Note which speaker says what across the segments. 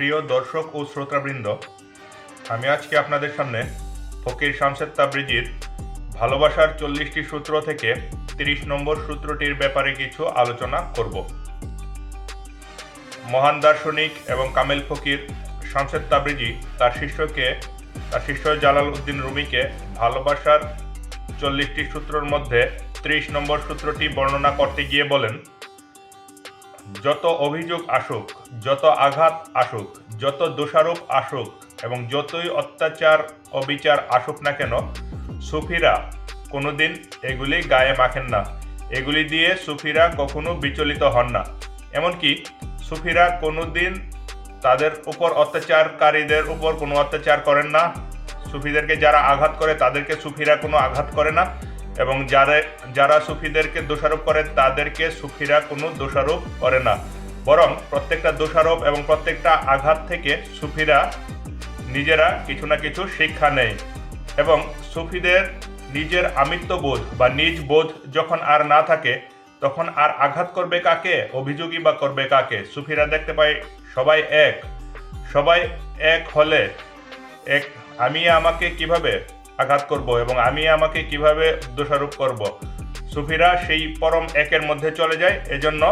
Speaker 1: প্রিয় দর্শক ও শ্রোতাবৃন্দ, আমি আজকে আপনাদের সামনে ফকির শামসেদ তাবরিজির ভালোবাসার চল্লিশটি সূত্র থেকে তিরিশ নম্বর সূত্রটির ব্যাপারে কিছু আলোচনা করব। মহান দার্শনিক এবং কামেল ফকির শামসেদ তাবরিজি তার শিষ্যকে, তার শিষ্য জালাল উদ্দিন রুমিকে ভালোবাসার চল্লিশটি সূত্রের মধ্যে ত্রিশ নম্বর সূত্রটি বর্ণনা করতে গিয়ে বলেন যত অভিযোগ আসুক, যত আঘাত আসুক, যত দোষারোপ আসুক এবং যতই অত্যাচার, অবিচার আসুক না কেন, সুফিরা কোনোদিন এগুলি গায়ে মাখেন না। এগুলি দিয়ে সুফিরা কখনো বিচলিত হন না। এমনকি সুফিরা কোনোদিন তাদের উপর অত্যাচারকারীদের উপর কোনো অত্যাচার করেন না। সুফিদেরকে যারা আঘাত করে, তাদেরকে সুফিরা কোনো আঘাত করে না। এবং যারা যারা সুফিদেরকে দোষারোপ করে, তাদেরকে সুফিরা কোনো দোষারোপ করে না। বরং প্রত্যেকটা দোষারোপ এবং প্রত্যেকটা আঘাত থেকে সুফিরা নিজেরা কিছু না কিছু শিক্ষা নেয় এবং সুফিদের নিজের আমিত্ববোধ বা নিজ বোধ যখন আর না থাকে, তখন আর আঘাত করবে কাকে? অভিযোগী বা করবে কাকে? সুফিরা দেখতে পাই সবাই এক। সবাই এক হলে, এক, আমি আমাকে কীভাবে আঘাত করব এবং আমি আমাকে কীভাবে দোষারোপ করব। সুফিরা সেই পরম একের মধ্যে চলে যায়, এজন্য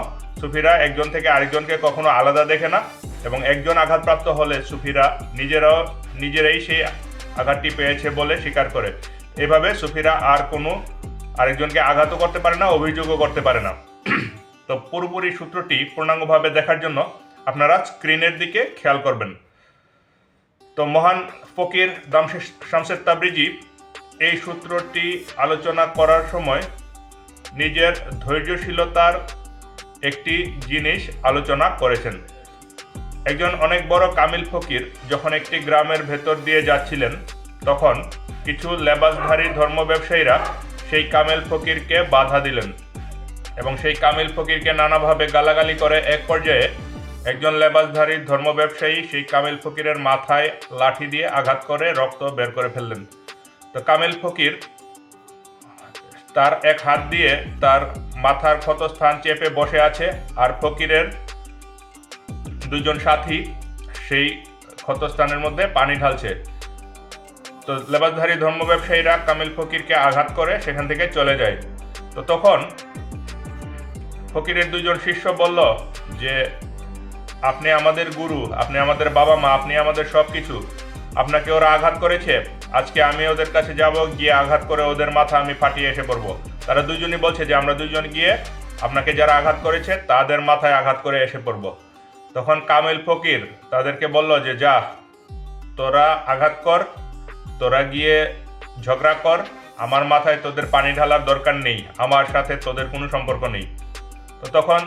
Speaker 1: সুফিরা একজন থেকে আরেকজনকে কখনো আলাদা দেখে না এবং একজন আঘাতপ্রাপ্ত হলে সুফিরা নিজেরাও, নিজেরাই সেই আঘাতটি পেয়েছে বলে স্বীকার করে। এভাবে সুফিরা আর কোনো আরেকজনকে আঘাতও করতে পারে না, অভিযোগও করতে পারে না। তো পুরোপুরি সূত্রটি পূর্ণাঙ্গভাবে দেখার জন্য আপনারা স্ক্রিনের দিকে খেয়াল করবেন। তো মহান ফকির শামসেদ তাবরিজি এই সূত্রটি আলোচনা করার সময় নিজের ধৈর্যশীলতার একটি জিনিস আলোচনা করেছেন। একজন অনেক বড় কামিল ফকির যখন একটি গ্রামের ভেতর দিয়ে যাচ্ছিলেন, তখন কিছু লেবাসধারী ধর্ম ব্যবসায়ীরা সেই কামেল ফকিরকে বাধা দিলেন এবং সেই কামিল ফকিরকে নানাভাবে গালাগালি করে এক পর্যায়ে একজন লেবাসধারী ধর্ম ব্যবসায়ী সেই কামিল ফকিরের মাথায় লাঠি দিয়ে আঘাত করে, রক্ত বের করে ফেললেন। তো কামিল ফকির তার এক হাত দিয়ে তার মাথার ক্ষতস্থান চেপে বসে আছে আর ফকিরের দুজন সাথী সেই ক্ষতস্থানের মধ্যে পানি ঢালছে। তো লেবাসধারী ধর্ম ব্যবসায়ীরা কামিল ফকিরকে আঘাত করে সেখান থেকে চলে যায়। তো তখন ফকিরের দুজন শিষ্য বলল যে আপনি আমাদের গুরু, আপনি আমাদের বাবা মা, আপনি আমাদের সব কিছু আপনাকে ওরা আঘাত করেছে। আজকে আমি ওদের কাছে যাব, গিয়ে আঘাত করে ওদের মাথা আমি ফাটিয়ে এসে পড়ব। তারা দুজনই বলছে যে আমরা দুজন গিয়ে আপনাকে যারা আঘাত করেছে, তাদের মাথায় আঘাত করে এসে পড়ব। তখন কামিল ফকির তাদেরকে বলল যে, যা, তোরা আঘাত কর, তোরা গিয়ে ঝগড়া কর। আমার মাথায় তোদের পানি ঢালার দরকার নেই, আমার সাথে তোদের কোনো সম্পর্ক নেই। তো তখন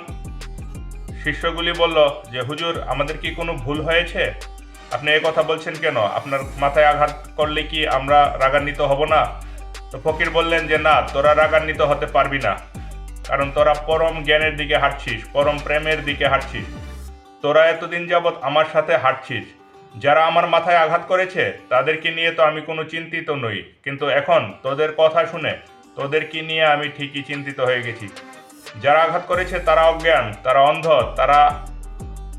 Speaker 1: শিষ্যগুলি বলল, যে হুজুর, আমাদের কি কোনো ভুল হয়েছে? আপনি এই কথা বলছেন কেন? আপনার মাথায় আঘাত করলে কি আমরা রাগান্বিত হব না? তো ফকির বললেন, যে না, তোরা রাগান্বিত হতে পারবি না, কারণ তোরা পরম জ্ঞানের দিকে হাঁটছিস, পরম প্রেমের দিকে হাঁটছিস। তোরা এতদিন যাবৎ আমার সাথে হাঁটছিস। যারা আমার মাথায় আঘাত করেছে, তাদেরকে নিয়ে তো আমি কোনো চিন্তিত নই। কিন্তু এখন তোদের কথা শুনে তোদেরকে নিয়ে আমি ঠিকই চিন্তিত হয়ে গেছি। যারা আঘাত করেছে, তারা অজ্ঞান, তারা অন্ধ, তারা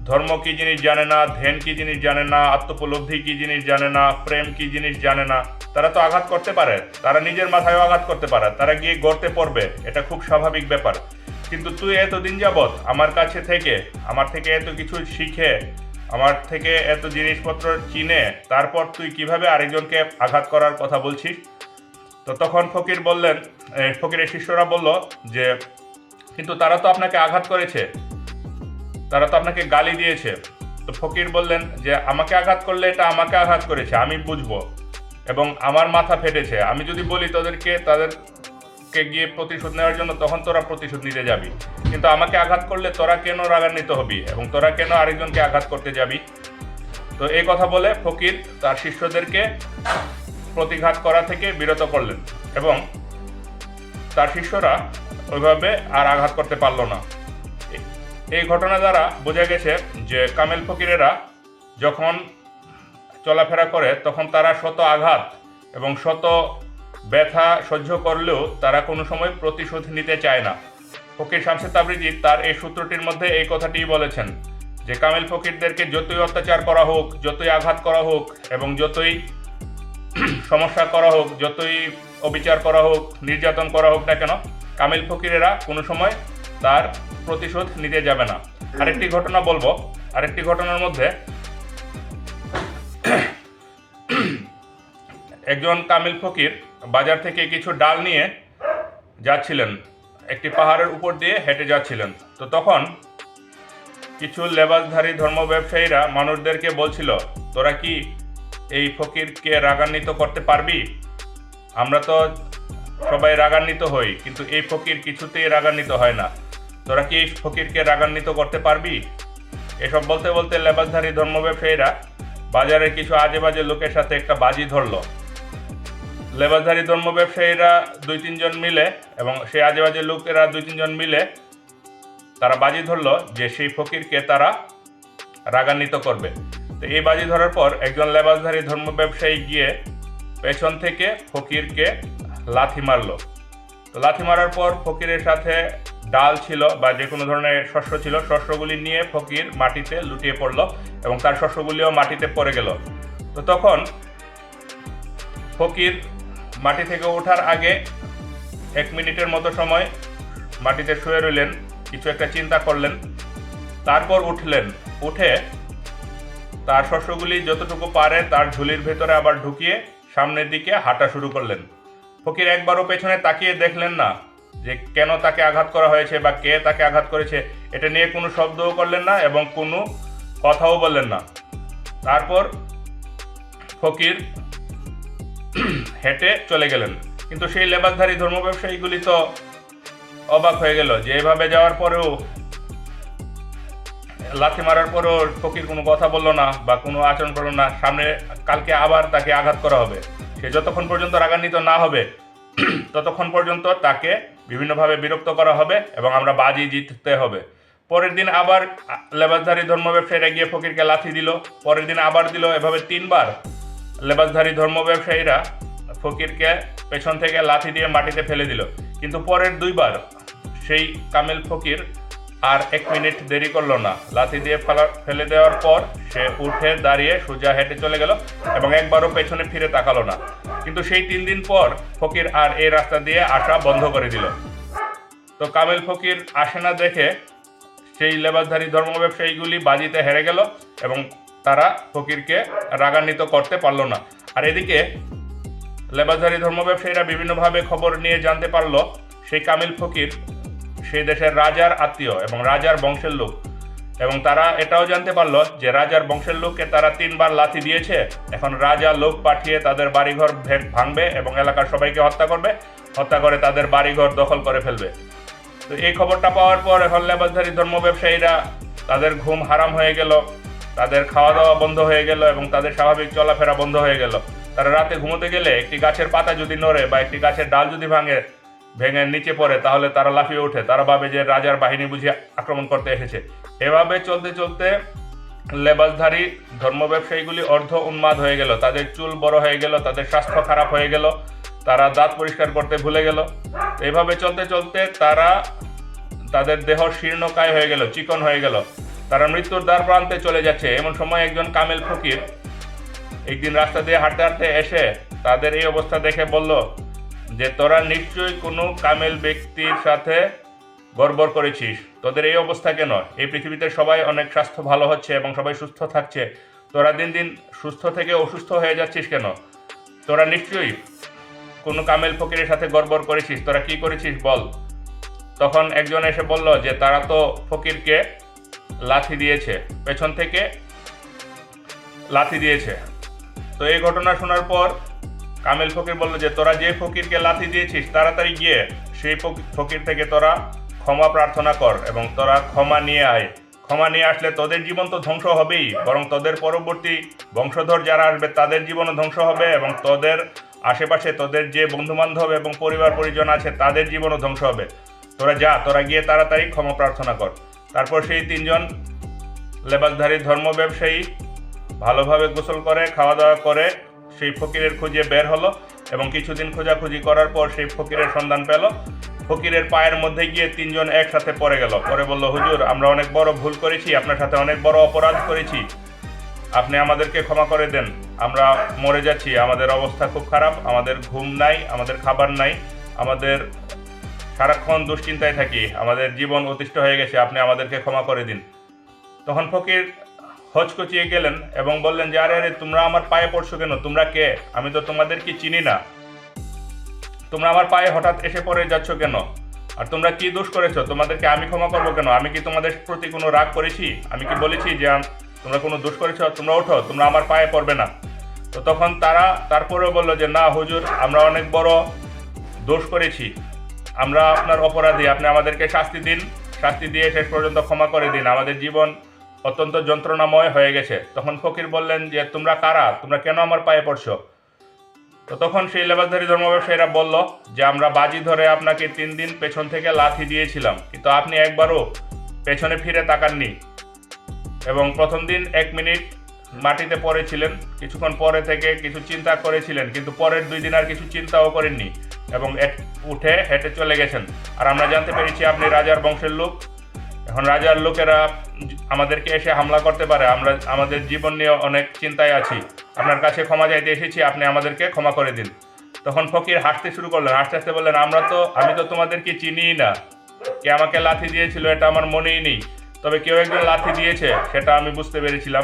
Speaker 1: ধর্ম কি জিনিস জানে না, ধ্যান কি জিনিস জানে না, আত্মোপলব্ধি কি জিনিস জানে না, প্রেম কি জিনিস জানে না, তারা তো আঘাত করতে পারে, তারা নিজের মাথায়ও আঘাত করতে পারে, তারা গিয়ে গড়তে পড়বে, এটা খুব স্বাভাবিক ব্যাপার। কিন্তু তুই এতদিন যাবৎ আমার কাছে থেকে, আমার থেকে এত কিছু শিখে, আমার থেকে এত জিনিসপত্র চিনে তারপর তুই কীভাবে আরেকজনকে আঘাত করার কথা বলছিস? তো তখন ফকির বললেন ফকিরের শিষ্যরা বলল যে কিন্তু তারা তো আপনাকে আঘাত করেছে। তারা তো আপনাকে গালি দিয়েছে। তো ফকির বললেন যে, আমাকে আঘাত করলে এটা আমাকে আঘাত করেছে, আমি বুঝব। এবং আমার মাথা ফেটেছে। আমি যদি বলি তোদেরকে, তাদেরকে গিয়ে প্রতিশোধ নেওয়ার জন্য, তখন তোরা প্রতিশোধ নিতে যাবি। কিন্তু আমাকে আঘাত করলে তোরা কেন রাগান্বিত হবি? এবং তোরা কেন আরেকজনকে আঘাত করতে যাবি? তো এই কথা বলে ফকির তার শিষ্যদেরকে প্রতিঘাত করা থেকে বিরত করলেন। এবং তার শিষ্যরা ওইভাবে আর আঘাত করতে পারল না। এই ঘটনা দ্বারা বোঝা গেছে যে কামেল ফকিরেরা যখন চলাফেরা করে, তখন তারা শত আঘাত এবং শত ব্যথা সহ্য করলেও তারা কোনো সময় প্রতিশোধ নিতে চায় না। ফকির শামসেদ তাবরিজি তার এই সূত্রটির মধ্যে এই কথাটিই বলেছেন যে, কামেল ফকিরদেরকে যতই অত্যাচার করা হোক, যতই আঘাত করা হোক এবং যতই সমস্যা করা হোক, যতই অবিচার করা হোক, নির্যাতন করা হোক না কেন কামিল ফকিরেরা কোনো সময় তার প্রতিশোধ নিতে যাবে না। আরেকটি ঘটনা বলব। আরেকটি ঘটনার মধ্যে একজন কামিল ফকির বাজার থেকে কিছু ডাল নিয়ে যাচ্ছিলেন। একটি পাহাড়ের উপর দিয়ে হেঁটে যাচ্ছিলেন। তো তখন কিছু লেবাসধারী ধর্ম ব্যবসায়ীরা মানুষদেরকে বলছিল, তোরা কি এই ফকিরকে রাগান্বিত করতে পারবি? আমরা তো সবাই রাগান্বিত হই, কিন্তু এই ফকির কিছুতেই রাগান্বিত হয় না। তোরা কি এই ফকিরকে রাগান্বিত করতে পারবি? এসব বলতে বলতে লেবাসধারী ধর্ম ব্যবসায়ীরা বাজারের কিছু আজে বাজে লোকের সাথে একটা বাজি ধরলো। লেবাসধারী ধর্ম ব্যবসায়ীরা দুই তিনজন মিলে এবং সেই আজে বাজে লোকেরা দুই তিনজন মিলে তারা বাজি ধরলো যে সেই ফকিরকে তারা রাগান্বিত করবে। তো এই বাজি ধরার পর একজন লেবাসধারী ধর্ম ব্যবসায়ী গিয়ে পেছন থেকে ফকিরকে লাথি মারলো। তো লাথি মারার পর ফকিরের সাথে ডাল ছিল বা যে কোনো ধরনের শস্য ছিল, শস্যগুলি নিয়ে ফকির মাটিতে লুটিয়ে পড়ল এবং তার শস্যগুলিও মাটিতে পড়ে গেল। তো তখন ফকির মাটি থেকে ওঠার আগে এক মিনিটের মতো সময় মাটিতে শুয়ে রইলেন, কিছু একটা চিন্তা করলেন, তারপর উঠলেন। উঠে তার শস্যগুলি যতটুকু পারে তার ঝুলির ভেতরে আবার ঢুকিয়ে সামনের দিকে হাঁটা শুরু করলেন। ফকির একবারও পেছনে তাকিয়ে দেখলেন না যে কেন তাকে আঘাত করা হয়েছে বা কে তাকে আঘাত করেছে, এটা নিয়ে কোনো শব্দও করলেন না এবং কোনো কথাও বললেন না। তারপর ফকির হেঁটে চলে গেলেন। কিন্তু সেই লেবাসধারী ধর্ম ব্যবসায়ীগুলি তো অবাক হয়ে গেল যে এভাবে যাওয়ার পরেও, লাথি মারার পরেও ফকির কোনো কথা বলল না বা কোনো আচরণ করল না। সামনে কালকে আবার তাকে আঘাত করা হবে। সে যতক্ষণ পর্যন্ত রাগান্বিত না হবে, ততক্ষণ পর্যন্ত তাকে বিভিন্নভাবে বিরক্ত করা হবে এবং আমরা বাজি জিততে হবে। পরের দিন আবার লেবাসধারী ধর্ম ব্যবসায়ীরা গিয়ে ফকিরকে লাথি দিল। পরের দিন আবার দিল, এভাবে তিনবার। লেবাসধারী ধর্ম ব্যবসায়ীরা ফকিরকে পেছন থেকে লাথি দিয়ে মাটিতে ফেলে দিল। কিন্তু পরের দুইবার সেই কামেল ফকির আর এক মিনিট দেরি করল না। লাথি দিয়ে ফেলা ফেলে দেওয়ার পর সে উঠে দাঁড়িয়ে সোজা হেঁটে চলে গেল এবং একবারও পেছনে ফিরে তাকালো না। কিন্তু সেই তিন দিন পর ফকির আর এই রাস্তা দিয়ে আসা বন্ধ করে দিল। তো কামেল ফকির আসে না দেখে সেই লেবাসধারী ধর্ম ব্যবসায়ীগুলি বাজিতে হেরে গেল এবং তারা ফকিরকে রাগান্বিত করতে পারল না। আর এদিকে লেবাসধারী ধর্ম ব্যবসায়ীরা বিভিন্নভাবে খবর নিয়ে জানতে পারল, সেই কামিল ফকির সেই দেশের রাজার আত্মীয় এবং রাজার বংশের লোক। এবং তারা এটাও জানতে পারল যে রাজার বংশের লোককে তারা তিনবার লাথি দিয়েছে। এখন রাজা লোক পাঠিয়ে তাদের বাড়িঘর ভাঙবে এবং এলাকার সবাইকে হত্যা করবে, হত্যা করে তাদের বাড়িঘর দখল করে ফেলবে। তো এই খবরটা পাওয়ার পর এখন লেবাসধারী ধর্ম ব্যবসায়ীরা তাদের ঘুম হারাম হয়ে গেল, তাদের খাওয়া দাওয়া বন্ধ হয়ে গেল এবং তাদের স্বাভাবিক চলাফেরা বন্ধ হয়ে গেল। তারা রাতে ঘুমোতে গেলে একটি গাছের পাতা যদি নড়ে বা একটি গাছের ডাল যদি ভাঙে ভেঙে নিচে পড়ে, তাহলে তারা লাফিয়ে ওঠে। তারা ভাবে যে রাজার বাহিনী বুঝি আক্রমণ করতে এসেছে। এভাবে চলতে চলতে লেবাসধারী, ধর্ম ব্যবসায়ীগুলি অর্ধ উন্মাদ হয়ে গেল। তাদের চুল বড় হয়ে গেল, তাদের স্বাস্থ্য খারাপ হয়ে গেল, তারা দাঁত পরিষ্কার করতে ভুলে গেল। এভাবে চলতে চলতে তারা তাদের দেহ শীর্ণকায় হয়ে গেল, চিকন হয়ে গেল। তারা মৃত্যুর দ্বার প্রান্তে চলে যাচ্ছে। এমন সময় একজন কামেল ফকির একদিন রাস্তা দিয়ে হাঁটতে হাঁটতে এসে তাদের এই অবস্থা দেখে বলল যে তোরা নিশ্চয়ই কোনো কামেল ব্যক্তির সাথে গড়বড় করেছিস। তোদের এই অবস্থা কেন? এই পৃথিবীতে সবাই অনেক স্বাস্থ্য ভালো হচ্ছে এবং সবাই সুস্থ থাকছে। তোরা দিন দিন সুস্থ থেকে অসুস্থ হয়ে যাচ্ছিস কেন? তোরা নিশ্চয়ই কোনো কামেল ফকিরের সাথে গর্বর করেছিস। তোরা কি করেছিস বল? তখন একজন এসে বলল যে, তারা তো ফকিরকে লাথি দিয়েছে। পেছন থেকে লাথি দিয়েছে। তো এই ঘটনা শোনার পর কামেল ফকির বলল যে, তোরা যে ফকিরকে লাথি দিয়েছিস, তাড়াতাড়ি গিয়ে সেই ফকি- ফকির থেকে তোরা ক্ষমা প্রার্থনা কর এবং তোরা ক্ষমা নিয়ে আয়। ক্ষমা নিয়ে আসলে তোদের জীবন তো ধ্বংস হবেই, বরং তোদের পরবর্তী বংশধর যারা আসবে, তাদের জীবনও ধ্বংস হবে এবং তোদের আশেপাশে তোদের যে বন্ধু বান্ধব এবং পরিবার পরিজন আছে, তাদের জীবনও ধ্বংস হবে। তোরা যা, তোরা গিয়ে তাড়াতাড়ি ক্ষমা প্রার্থনা কর। তারপর সেই তিনজন লেবাসধারী ধর্ম ব্যবসায়ী ভালোভাবে গোসল করে খাওয়া দাওয়া করে সেই ফকিরের খুঁজে বের হলো এবং কিছুদিন খোঁজাখুঁজি করার পর সেই ফকিরের সন্ধান পেল। ফকিরের পায়ের মধ্যে গিয়ে তিনজন একসাথে পড়ে গেল। পরে বলল, হুজুর, আমরা অনেক বড় ভুল করেছি, আপনার সাথে অনেক বড় অপরাধ করেছি। আপনি আমাদেরকে ক্ষমা করে দেন। আমরা মরে যাচ্ছি, আমাদের অবস্থা খুব খারাপ, আমাদের ঘুম নাই, আমাদের খাবার নাই, আমাদের সারাক্ষণ দুশ্চিন্তায় থাকি, আমাদের জীবন অতিষ্ঠ হয়ে গেছে, আপনি আমাদেরকে ক্ষমা করে দিন। তখন ফকির হচকচিয়ে গেলেন এবং বললেন যে, আরে আরে, তোমরা আমার পায়ে পড়ছো কেন? তোমরা কে? আমি তো তোমাদেরকে চিনি না। তোমরা আমার পায়ে হঠাৎ এসে পড়ে যাচ্ছ কেন? আর তোমরা কি দোষ করেছ? তোমাদেরকে আমি ক্ষমা করব কেন? আমি কি তোমাদের প্রতি কোনো রাগ করেছি? আমি কি বলেছি যে তোমরা কোনো দোষ করেছ? তোমরা ওঠো, তোমরা আমার পায়ে পড়বে না। তো তখন তারা তারপরেও বলল যে, না, হুজুর, আমরা অনেক বড় দোষ করেছি। আমরা আপনার অপরাধী। আপনি আমাদেরকে শাস্তি দিন। শাস্তি দিয়ে শেষ পর্যন্ত ক্ষমা করে দিন। আমাদের জীবন অত্যন্ত যন্ত্রণাময় হয়ে গেছে। তখন ফকির বললেন যে, তোমরা কারা? তোমরা কেন আমার পায়ে পড়ছো? তো তখন সেই লেবাসধারী ধর্ম ব্যবসায়ীরা বলল যে, আমরা বাজি ধরে আপনাকে তিন দিন পেছন থেকে লাথি দিয়েছিলাম, কিন্তু আপনি একবারও পেছনে ফিরে তাকাননি এবং প্রথম দিন এক মিনিট মাটিতে পড়েছিলেন, কিছুক্ষণ পরে থেকে কিছু চিন্তা করেছিলেন, কিন্তু পরের দুই দিন আর কিছু চিন্তাও করেননি এবং উঠে হেঁটে চলে গেছেন। আর আমরা জানতে পেরেছি আপনি রাজার বংশের লোক। এখন রাজার লোকেরা আমাদেরকে এসে হামলা করতে পারে। আমরা, আমাদের জীবন নিয়ে অনেক চিন্তায় আছি। আপনার কাছে ক্ষমা চাইতে এসেছি, আপনি আমাদেরকে ক্ষমা করে দিন। তখন ফকির হাসতে শুরু করলেন, হাসতে হাসতে বললেন, আমরা তো, আমি তো তোমাদেরকে চিনিই না। কে আমাকে লাথি দিয়েছিল, এটা আমার মনেই নেই। তবে কেউ একজন লাথি দিয়েছে, সেটা আমি বুঝতে পেরেছিলাম।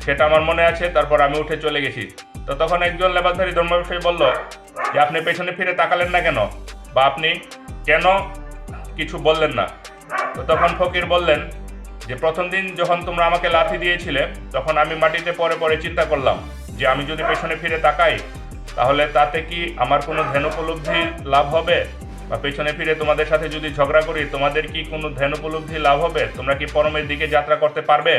Speaker 1: সেটা আমার মনে আছে, তারপর আমি উঠে চলে গেছি। তো তখন একজন লেবাসধারী ধর্ম ব্যবসায়ী বলল, যে আপনি পেছনে ফিরে তাকালেন না কেন? বা আপনি কেন কিছু বললেন না? তো তখন ফকির বললেন যে, প্রথম দিন যখন তোমরা আমাকে লাথি দিয়েছিলে, তখন আমি মাটিতে পরে পরে চিন্তা করলাম যে, আমি যদি পেছনে ফিরে তাকাই, তাহলে তাতে কি আমার কোনো ধ্যান উপলব্ধি লাভ হবে? বা পেছনে ফিরে তোমাদের সাথে যদি ঝগড়া করি, তোমাদের কি কোনো ধ্যান উপলব্ধি লাভ হবে? তোমরা কি পরমের দিকে যাত্রা করতে পারবে?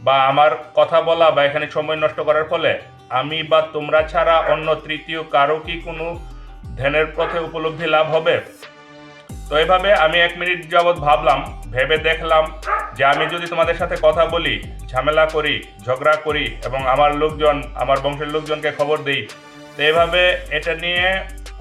Speaker 1: বা আমার কথা বলা বা এখানে সময় নষ্ট করার ফলে আমি বা তোমরা ছাড়া অন্য তৃতীয় কারও কি কোনো ধ্যানের পথে উপলব্ধি লাভ হবে? তো এভাবে আমি এক মিনিট যাবৎ ভাবলাম, ভেবে দেখলাম যে আমি যদি তোমাদের সাথে কথা বলি, ঝামেলা করি, ঝগড়া করি এবং আমার লোকজন, আমার বংশের লোকজনকে খবর দিই, তো এভাবে এটা নিয়ে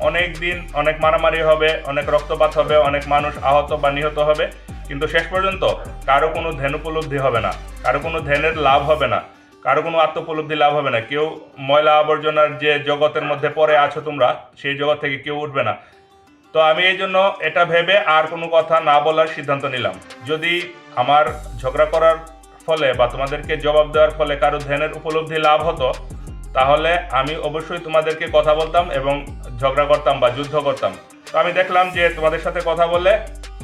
Speaker 1: অনেক দিন অনেক মারামারি হবে, অনেক রক্তপাত হবে, অনেক মানুষ আহত বা নিহত হবে, কিন্তু শেষ পর্যন্ত কারও কোনো ধ্যান উপলব্ধি হবে না, কারও কোনো ধ্যানের লাভ হবে না, কারও কোনো আত্মোপলব্ধি লাভ হবে না, কেউ ময়লা আবর্জনার যে জগতের মধ্যে পড়ে আছো তোমরা, সেই জগৎ থেকে কেউ উঠবে না তো আমি এই জন্য এটা ভেবে আর কোনো কথা না বলার সিদ্ধান্ত নিলাম। যদি আমার ঝগড়া করার ফলে বা তোমাদেরকে জবাব দেওয়ার ফলে কারও ধ্যানের উপলব্ধি লাভ হতো, তাহলে আমি অবশ্যই তোমাদেরকে কথা বলতাম এবং ঝগড়া করতাম বা যুদ্ধ করতাম। তো আমি দেখলাম যে তোমাদের সাথে কথা বলে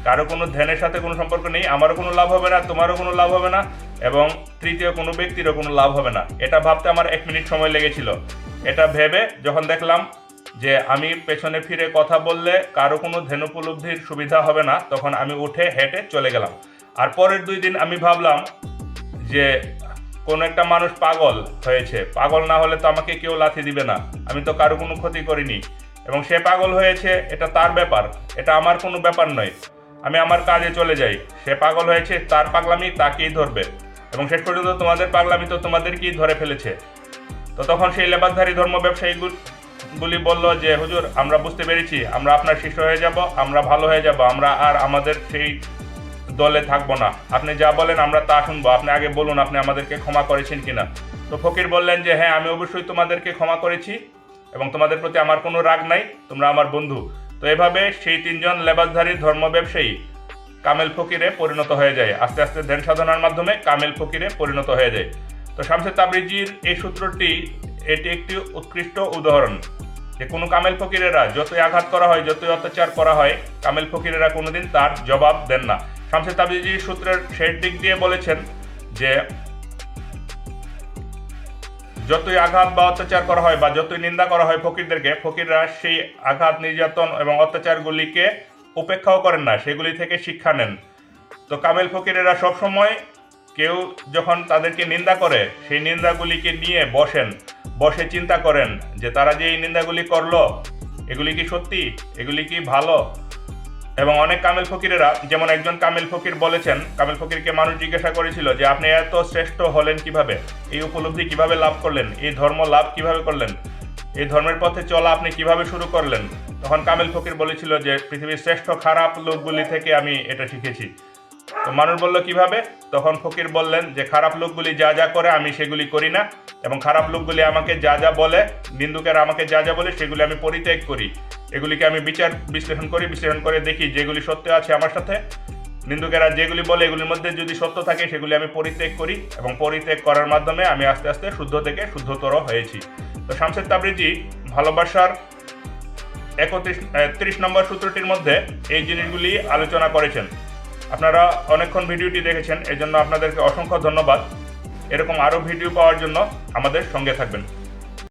Speaker 1: কারও কোনো ধ্যানের সাথে কোনো সম্পর্ক নেই, আমারও কোনো লাভ হবে না, তোমারও কোনো লাভ হবে না এবং তৃতীয় কোনো ব্যক্তিরও কোনো লাভ হবে না। এটা ভাবতে আমার এক মিনিট সময় লেগেছিল। এটা ভেবে যখন দেখলাম যে আমি পেছনে ফিরে কথা বললে কারও কোনো ধেনুপলব্ধির সুবিধা হবে না, তখন আমি উঠে হেঁটে চলে গেলাম। আর পরের দুই দিন আমি ভাবলাম যে কোন একটা মানুষ পাগল হয়েছে। পাগল না হলে তো আমাকে কেউ লাথি দিবে না। আমি তো কারও কোনো ক্ষতি করিনি। এবং সে পাগল হয়েছে, এটা তার ব্যাপার। এটা আমার কোনো ব্যাপার নয়। আমি আমার কাজে চলে যাই। সে পাগল হয়েছে, তার পাগলামি তাকেই ধরবে। এবং শেষ পর্যন্ত তোমাদের পাগলামি তো তোমাদেরকেই ধরে ফেলেছে। তো তখন সেই লেবাসধারী ধর্ম ব্যবসায়ী গুলি বলল যে, হুজুর, আমরা বুঝতে পেরেছি, আমরা আপনার শিষ্য হয়ে যাব, আমরা ভালো হয়ে যাব, আমরা আর আমাদের সেই দলে থাকব না। আপনি যা বলেন আমরা তা শুনব। আপনি আগে বলুন, আপনি আমাদেরকে ক্ষমা করেছেন কিনা? তো ফকির বললেন যে হ্যাঁ আমি অবশ্যই তোমাদেরকে ক্ষমা করেছি এবং তোমাদের প্রতি আমার কোনো রাগ নাই, তোমরা আমার বন্ধু। তো এভাবে সেই তিনজন লেবাসধারী ধর্ম ব্যবসায়ী কামেল ফকিরে পরিণত হয়ে যায়। আস্তে আস্তে ধ্যান সাধনার মাধ্যমে কামেল ফকিরে পরিণত হয়ে যায়। তো শামসে তাবরিজির এই সূত্রটি এটি একটি উৎকৃষ্ট উদাহরণ। যে কোনো কামেল ফকিরেরা যতই আঘাত করা হয়, যতই অত্যাচার করা হয়, কামেল ফকিরেরা কোনোদিন তার জবাব দেন না। শামসে তাবরিজি সূত্রের শেষ দিক দিয়ে বলেছেন যে, যতই আঘাত বা অত্যাচার করা হয় বা যতই নিন্দা করা হয় ফকিরদেরকে, ফকিররা সেই আঘাত, নির্যাতন এবং অত্যাচারগুলিকে উপেক্ষাও করেন না, সেগুলি থেকে শিক্ষা নেন। তো কামেল ফকিরেরা সবসময় কেউ যখন তাদেরকে নিন্দা করে, সেই নিন্দাগুলিকে নিয়ে বসেন। বসে চিন্তা করেন যে তারা যে এই নিন্দাগুলি করল, এগুলি কি সত্যি? এগুলি কি ভালো? এবং অনেক কামেল ফকিরেরা, যেমন একজন কামেল ফকির বলেছেন, কামেল ফকিরকে মানুষ জিজ্ঞাসা করেছিল যে, আপনি এত শ্রেষ্ঠ হলেন কীভাবে? এই উপলব্ধি কীভাবে লাভ করলেন? এই ধর্ম লাভ কীভাবে করলেন? এই ধর্মের পথে চলা আপনি কীভাবে শুরু করলেন? তখন কামেল ফকির বলেছিল যে, পৃথিবীর শ্রেষ্ঠ খারাপ লোকগুলি থেকে আমি এটা শিখেছি। তো মানুষ বলল, কীভাবে? তখন ফকির বললেন, যে খারাপ লোকগুলি যা যা করে, আমি সেগুলি করি না। এবং খারাপ লোকগুলি আমাকে যা যা বলে নিন্দুকেরা আমাকে যা যা বলে, সেগুলি আমি পরিত্যাগ করি। এগুলিকে আমি বিচার, বিশ্লেষণ করি, বিশ্লেষণ করে দেখি যেগুলি সত্য আছে আমার সাথে। নিন্দুকেরা যেগুলি বলে, এগুলির মধ্যে যদি সত্য থাকে, সেগুলি আমি পরিত্যাগ করি এবং পরিত্যাগ করার মাধ্যমে আমি আস্তে আস্তে শুদ্ধ থেকে শুদ্ধতর হয়েছি। তো শামসেদ তাবরিজি ভালোবাসার একত্রিশ ত্রিশ নম্বর সূত্রটির মধ্যে এই জিনিসগুলি আলোচনা করেছেন। আপনারা অনেকক্ষণ ভিডিওটি দেখেছেন, এজন্য জন্য আপনাদেরকে অসংখ্য ধন্যবাদ। এরকম আরও ভিডিও পাওয়ার জন্য আমাদের সঙ্গে থাকবেন।